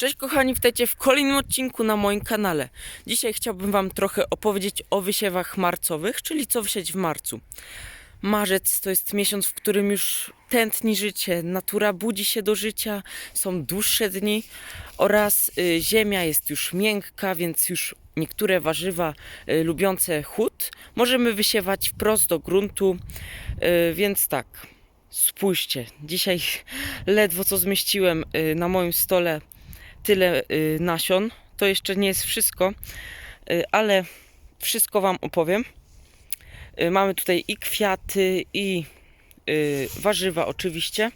Cześć kochani, witajcie w kolejnym odcinku na moim kanale. Dzisiaj chciałbym Wam trochę opowiedzieć o wysiewach marcowych, czyli co wysiać w marcu. Marzec to jest miesiąc, w którym już tętni życie, natura budzi się do życia, są dłuższe dni oraz y, ziemia jest już miękka, więc już niektóre warzywa y, lubiące chłód możemy wysiewać wprost do gruntu, y, więc tak. Spójrzcie, dzisiaj ledwo co zmieściłem y, na moim stole tyle y, nasion. To jeszcze nie jest wszystko, y, ale wszystko Wam opowiem. Y, Mamy tutaj i kwiaty, i warzywa oczywiście.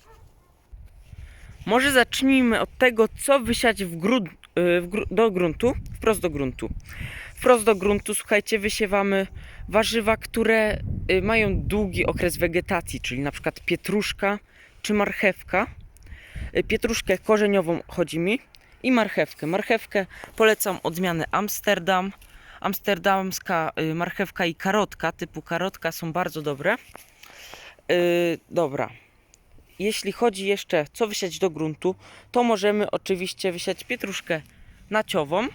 Może zacznijmy od tego, co wysiać w grunt, y, w gru, do gruntu, wprost do gruntu. Wprost do gruntu, słuchajcie, wysiewamy warzywa, które mają długi okres wegetacji, czyli na przykład pietruszka czy marchewka. Pietruszkę korzeniową chodzi mi i marchewkę. Marchewkę polecam odmianę Amsterdam. Amsterdamska y, marchewka i karotka typu karotka są bardzo dobre. Y, dobra. Jeśli chodzi jeszcze co wysiać do gruntu, to możemy oczywiście wysiać pietruszkę naciową,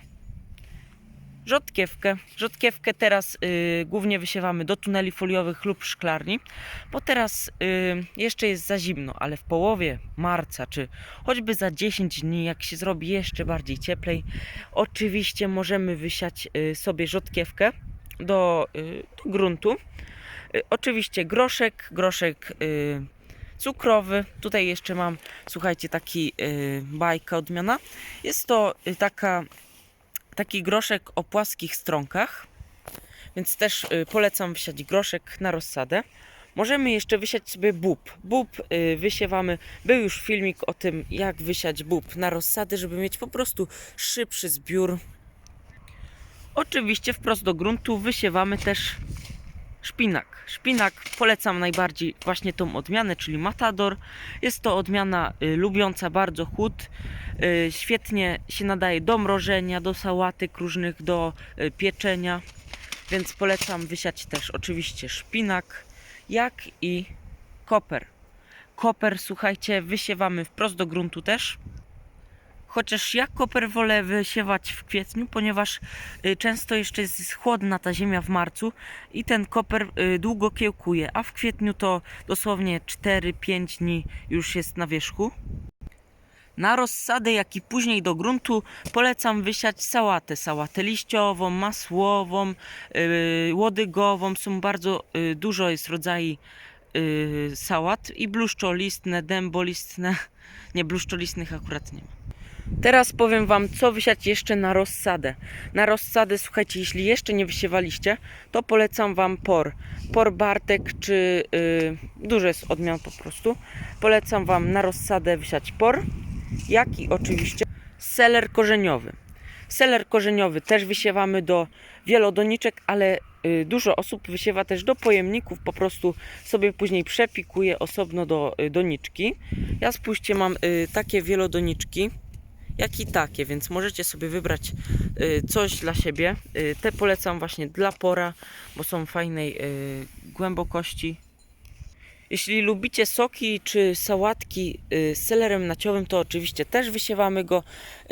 rzodkiewkę. Rzodkiewkę teraz y, głównie wysiewamy do tuneli foliowych lub szklarni, bo teraz y, jeszcze jest za zimno, ale w połowie marca, czy choćby za 10 dni, jak się zrobi jeszcze bardziej cieplej, oczywiście możemy wysiać y, sobie rzodkiewkę do, y, do gruntu. Y, oczywiście groszek, groszek y, cukrowy. Tutaj jeszcze mam, słuchajcie, taki y, bajka odmiana. Jest to y, taka taki groszek o płaskich stronkach, więc też y, polecam wysiać groszek na rozsadę. Możemy jeszcze wysiać sobie bób. Bób y, wysiewamy. Był już filmik o tym, jak wysiać bób na rozsady, żeby mieć po prostu szybszy zbiór. Oczywiście wprost do gruntu wysiewamy też szpinak. Szpinak polecam najbardziej właśnie tą odmianę, czyli Matador. Jest to odmiana y, lubiąca bardzo chłód. Y, świetnie się nadaje do mrożenia, do sałatek różnych, do y, pieczenia. Więc polecam wysiać też oczywiście szpinak, jak i koper. Koper, słuchajcie, wysiewamy wprost do gruntu też. Chociaż ja koper wolę wysiewać w kwietniu, ponieważ y, często jeszcze jest chłodna ta ziemia w marcu i ten koper y, długo kiełkuje, a w kwietniu to dosłownie 4-5 dni już jest na wierzchu. Na rozsadę, jak i później do gruntu polecam wysiać sałatę. Sałatę liściową, masłową, yy, łodygową. Są bardzo yy, dużo jest rodzajów yy, sałat i bluszczolistne, dębolistne. Nie, bluszczolistnych akurat nie ma. Teraz powiem Wam, co wysiać jeszcze na rozsadę. Na rozsadę, słuchajcie, jeśli jeszcze nie wysiewaliście, to polecam Wam por. Por Bartek, czy yy, dużo jest odmian po prostu. Polecam Wam na rozsadę wysiać por, jak i oczywiście seler korzeniowy. Seler korzeniowy też wysiewamy do wielodoniczek, ale y, dużo osób wysiewa też do pojemników, po prostu sobie później przepikuje osobno do y, doniczki. Ja spójrzcie, mam y, takie wielodoniczki, jak i takie, więc możecie sobie wybrać y, coś dla siebie. Y, Te polecam właśnie dla pora, bo są fajnej y, głębokości. Jeśli lubicie soki czy sałatki z selerem naciowym, to oczywiście też wysiewamy go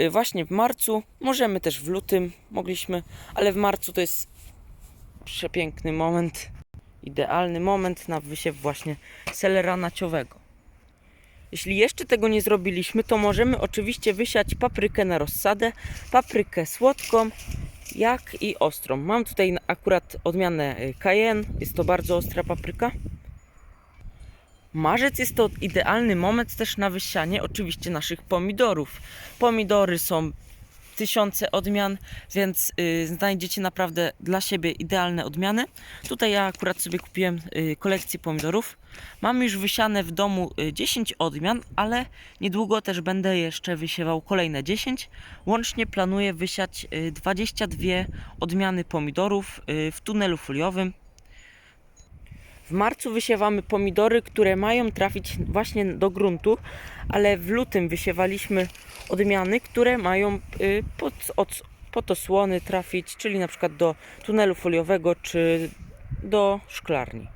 właśnie w marcu. Możemy też w lutym, mogliśmy, ale w marcu to jest przepiękny moment, idealny moment na wysiew właśnie selera naciowego. Jeśli jeszcze tego nie zrobiliśmy, to możemy oczywiście wysiać paprykę na rozsadę, paprykę słodką, jak i ostrą. Mam tutaj akurat odmianę y, cayenne, jest to bardzo ostra papryka. Marzec jest to idealny moment też na wysianie oczywiście naszych pomidorów. Pomidory są tysiące odmian, więc y, znajdziecie naprawdę dla siebie idealne odmiany. Tutaj ja akurat sobie kupiłem y, kolekcję pomidorów. Mam już wysiane w domu y, 10 odmian, ale niedługo też będę jeszcze wysiewał kolejne 10. Łącznie planuję wysiać y, 22 odmiany pomidorów y, w tunelu foliowym. W marcu wysiewamy pomidory, które mają trafić właśnie do gruntu, ale w lutym wysiewaliśmy odmiany, które mają y, pod, od, pod osłony trafić, czyli na przykład do tunelu foliowego czy do szklarni.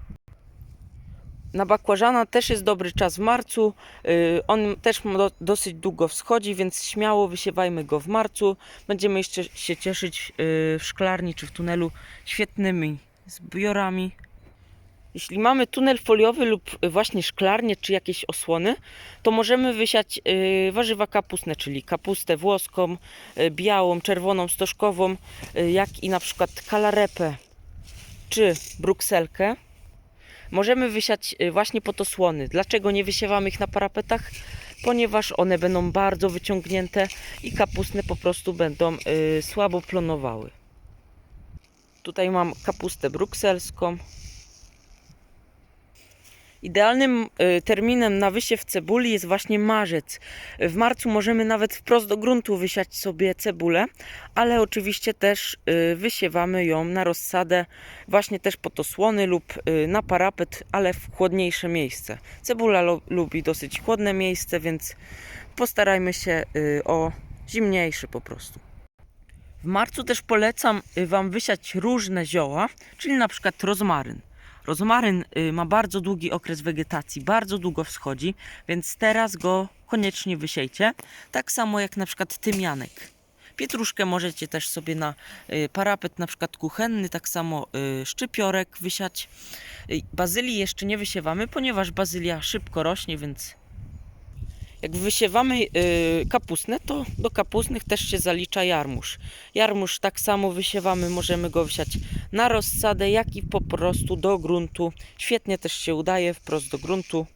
Na bakłażana też jest dobry czas w marcu. Y, On też dosyć długo wschodzi, więc śmiało wysiewajmy go w marcu. Będziemy jeszcze się cieszyć y, w szklarni czy w tunelu świetnymi zbiorami. Jeśli mamy tunel foliowy lub właśnie szklarnię czy jakieś osłony, to możemy wysiać y, warzywa kapustne, czyli kapustę włoską, y, białą, czerwoną, stożkową, y, jak i na przykład kalarepę czy brukselkę. Możemy wysiać y, właśnie pod osłony. Dlaczego nie wysiewamy ich na parapetach? Ponieważ one będą bardzo wyciągnięte i kapustne po prostu będą y, słabo plonowały. Tutaj mam kapustę brukselską. Idealnym y, terminem na wysiew cebuli jest właśnie marzec. W marcu możemy nawet wprost do gruntu wysiać sobie cebulę, ale oczywiście też y, wysiewamy ją na rozsadę właśnie też pod osłony lub y, na parapet, ale w chłodniejsze miejsce. Cebula lubi dosyć chłodne miejsce, więc postarajmy się o zimniejsze po prostu. W marcu też polecam Wam wysiać różne zioła, czyli na przykład rozmaryn. Rozmaryn y, ma bardzo długi okres wegetacji, bardzo długo wschodzi, więc teraz go koniecznie wysiejcie. Tak samo jak na przykład tymianek. Pietruszkę możecie też sobie na y, parapet, na przykład kuchenny, tak samo y, szczypiorek wysiać. Bazylii jeszcze nie wysiewamy, ponieważ bazylia szybko rośnie, więc jak wysiewamy y, kapustne, to do kapustnych też się zalicza jarmuż. Jarmuż tak samo wysiewamy, możemy go wysiać na rozsadę, jak i po prostu do gruntu. Świetnie też się udaje wprost do gruntu.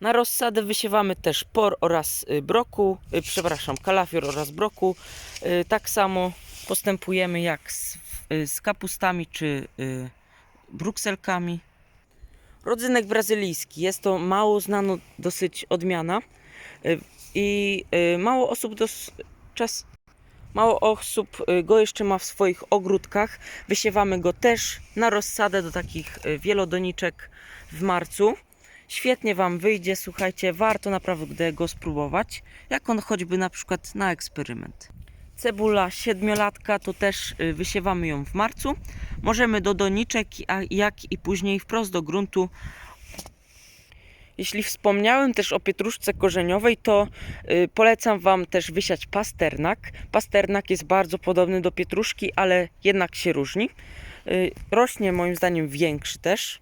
Na rozsadę wysiewamy też por oraz y, broku, y, przepraszam, kalafior oraz broku. Y, Tak samo postępujemy jak z, z kapustami czy brukselkami. Rodzynek brazylijski jest to mało znana dosyć odmiana y, i y, mało osób czas, mało osób y, go jeszcze ma w swoich ogródkach. Wysiewamy go też na rozsadę do takich wielodoniczek w marcu. Świetnie Wam wyjdzie, słuchajcie, warto naprawdę go spróbować, jak on choćby na przykład na eksperyment. Cebula siedmiolatka to też y, wysiewamy ją w marcu. Możemy do doniczek, jak i później wprost do gruntu. Jeśli wspomniałem też o pietruszce korzeniowej, to y, polecam Wam też wysiać pasternak. Pasternak jest bardzo podobny do pietruszki, ale jednak się różni. Y, rośnie moim zdaniem większy też.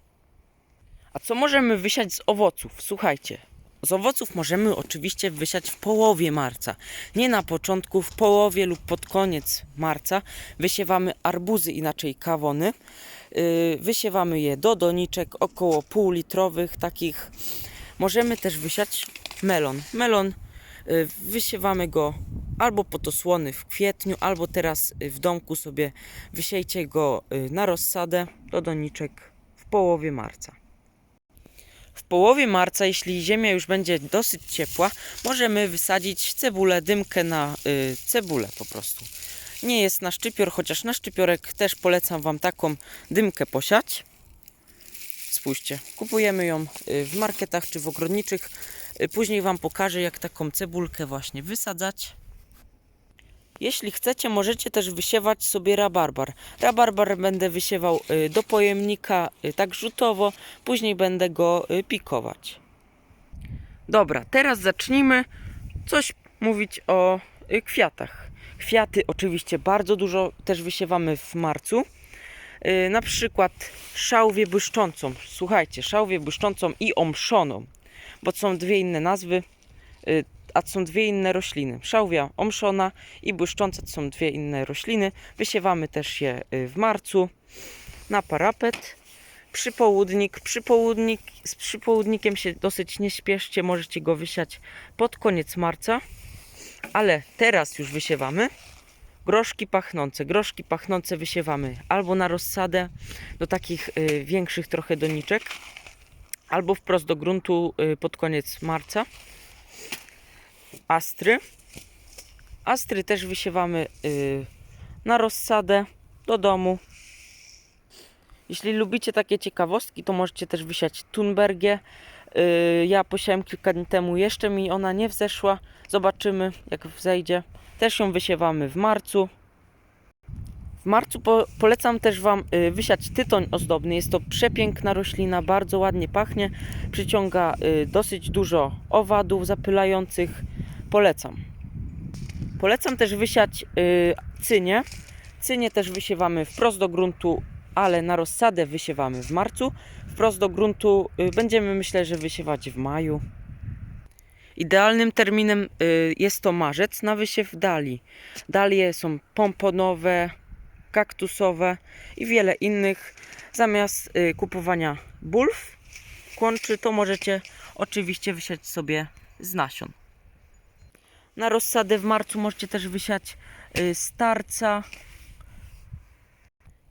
A co możemy wysiać z owoców? Słuchajcie, z owoców możemy oczywiście wysiać w połowie marca. Nie na początku, w połowie lub pod koniec marca wysiewamy arbuzy, inaczej kawony. Yy, Wysiewamy je do doniczek około półlitrowych takich. Możemy też wysiać melon. Melon yy, wysiewamy go albo pod osłony w kwietniu, albo teraz w domku sobie wysiejcie go yy, na rozsadę do doniczek w połowie marca. W połowie marca, jeśli ziemia już będzie dosyć ciepła, możemy wysadzić cebulę, dymkę na y, cebulę po prostu. Nie jest na szczypior, chociaż na szczypiorek też polecam Wam taką dymkę posiać. Spójrzcie, kupujemy ją y, w marketach czy w ogrodniczych. Y, Później Wam pokażę, jak taką cebulkę właśnie wysadzać. Jeśli chcecie, możecie też wysiewać sobie rabarbar. Rabarbar będę wysiewał y, do pojemnika y, tak rzutowo, później będę go y, pikować. Dobra, teraz zacznijmy coś mówić o kwiatach. Kwiaty oczywiście bardzo dużo też wysiewamy w marcu. Na przykład szałwię błyszczącą. Słuchajcie, szałwię błyszczącą i omszoną, bo są dwie inne nazwy, a są dwie inne rośliny. Szałwia omszona i błyszcząca to są dwie inne rośliny. Wysiewamy też je y, w marcu na parapet. Przypołudnik. Przypołudnik z przypołudnikiem się dosyć nie śpieszcie, możecie go wysiać pod koniec marca, ale teraz już wysiewamy. Groszki pachnące. Groszki pachnące wysiewamy albo na rozsadę do takich y, większych trochę doniczek, albo wprost do gruntu y, pod koniec marca. Astry. Astry też wysiewamy y, na rozsadę do domu. Jeśli lubicie takie ciekawostki, to możecie też wysiać Thunbergię. Y, Ja posiałem kilka dni temu, jeszcze mi ona nie wzeszła. Zobaczymy, jak wzejdzie. Też ją wysiewamy w marcu. W marcu po, polecam też Wam y, wysiać tytoń ozdobny. Jest to przepiękna roślina, bardzo ładnie pachnie, przyciąga dosyć dużo owadów zapylających. Polecam. Polecam też wysiać y, cynię. Cynię też wysiewamy wprost do gruntu, ale na rozsadę wysiewamy w marcu. Wprost do gruntu y, będziemy myślę, że wysiewać w maju. Idealnym terminem y, jest to marzec na wysiew dali. Dalie są pomponowe, kaktusowe i wiele innych. Zamiast y, kupowania bulw, kłączy, to możecie oczywiście wysiać sobie z nasion. Na rozsadę w marcu możecie też wysiać y, starca.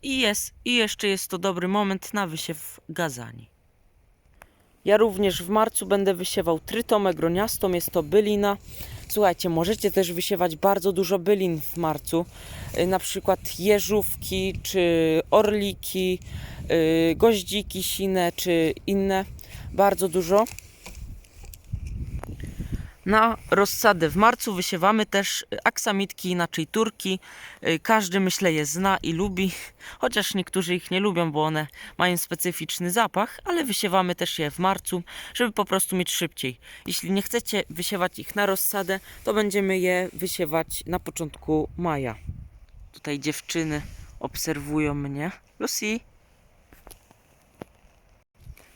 I, jest, I jeszcze jest to dobry moment na wysiew gazani. Ja również w marcu będę wysiewał trytomę groniastą, jest to bylina. Słuchajcie, możecie też wysiewać bardzo dużo bylin w marcu, y, na przykład jeżówki, czy orliki, y, goździki sine, czy inne, bardzo dużo. Na rozsadę w marcu wysiewamy też aksamitki, inaczej turki. Y, Każdy myślę je zna i lubi, chociaż niektórzy ich nie lubią, bo one mają specyficzny zapach, ale wysiewamy też je w marcu, żeby po prostu mieć szybciej. Jeśli nie chcecie wysiewać ich na rozsadę, to będziemy je wysiewać na początku maja. Tutaj dziewczyny obserwują mnie. Lucy.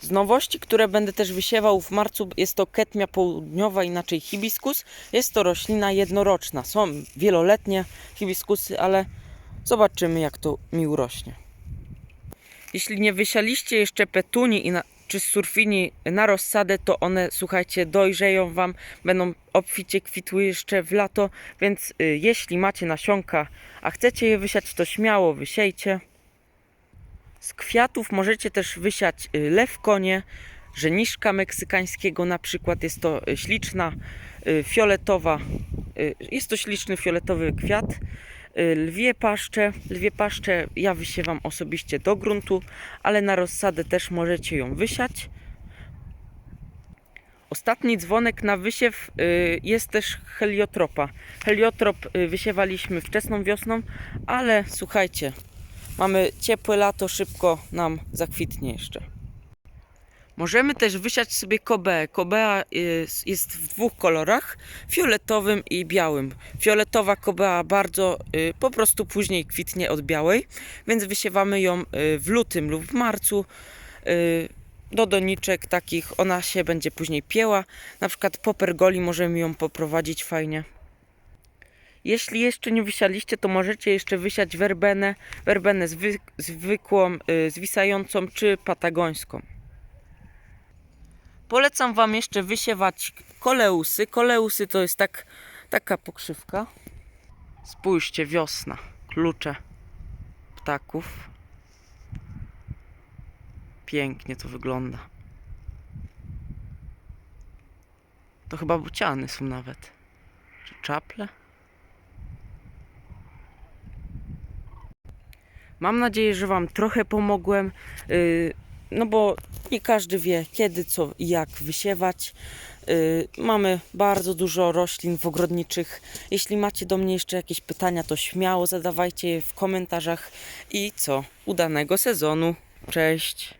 Z nowości, które będę też wysiewał w marcu, jest to ketmia południowa, inaczej hibiskus. Jest to roślina jednoroczna. Są wieloletnie hibiskusy, ale zobaczymy jak to mi urośnie. Jeśli nie wysialiście jeszcze petuni czy surfini na rozsadę, to one, słuchajcie, dojrzeją Wam, będą obficie kwitły jeszcze w lato, więc y, jeśli macie nasionka, a chcecie je wysiać, to śmiało wysiejcie. Z kwiatów możecie też wysiać y, lewkonie, żeniszka meksykańskiego na przykład. Jest to y, śliczna, y, fioletowa, jest to śliczny fioletowy kwiat. Lwie paszcze, lwie paszcze ja wysiewam osobiście do gruntu, ale na rozsadę też możecie ją wysiać. Ostatni dzwonek na wysiew jest też heliotropa. Heliotrop wysiewaliśmy wczesną wiosną, ale słuchajcie, Mamy ciepłe lato, szybko nam zakwitnie jeszcze. Możemy też wysiać sobie kobeę. Kobea jest, jest w dwóch kolorach, fioletowym i białym. Fioletowa kobea bardzo y, po prostu później kwitnie od białej, więc wysiewamy ją y, w lutym lub w marcu. Do doniczek takich ona się będzie później pieła. Na przykład po pergoli możemy ją poprowadzić fajnie. Jeśli jeszcze nie wysialiście, to możecie jeszcze wysiać werbenę, werbenę zwy, zwykłą, y, zwisającą czy patagońską. Polecam Wam jeszcze wysiewać koleusy. Koleusy to jest tak, taka pokrzywka. Spójrzcie, wiosna, klucze ptaków. Pięknie to wygląda. To chyba buciany są nawet. Czy czaple? Mam nadzieję, że Wam trochę pomogłem. Yy, no bo nie każdy wie, kiedy, co i jak wysiewać. Yy, mamy bardzo dużo roślin w ogrodniczych. Jeśli macie do mnie jeszcze jakieś pytania, to śmiało zadawajcie je w komentarzach. I co? Udanego sezonu. Cześć.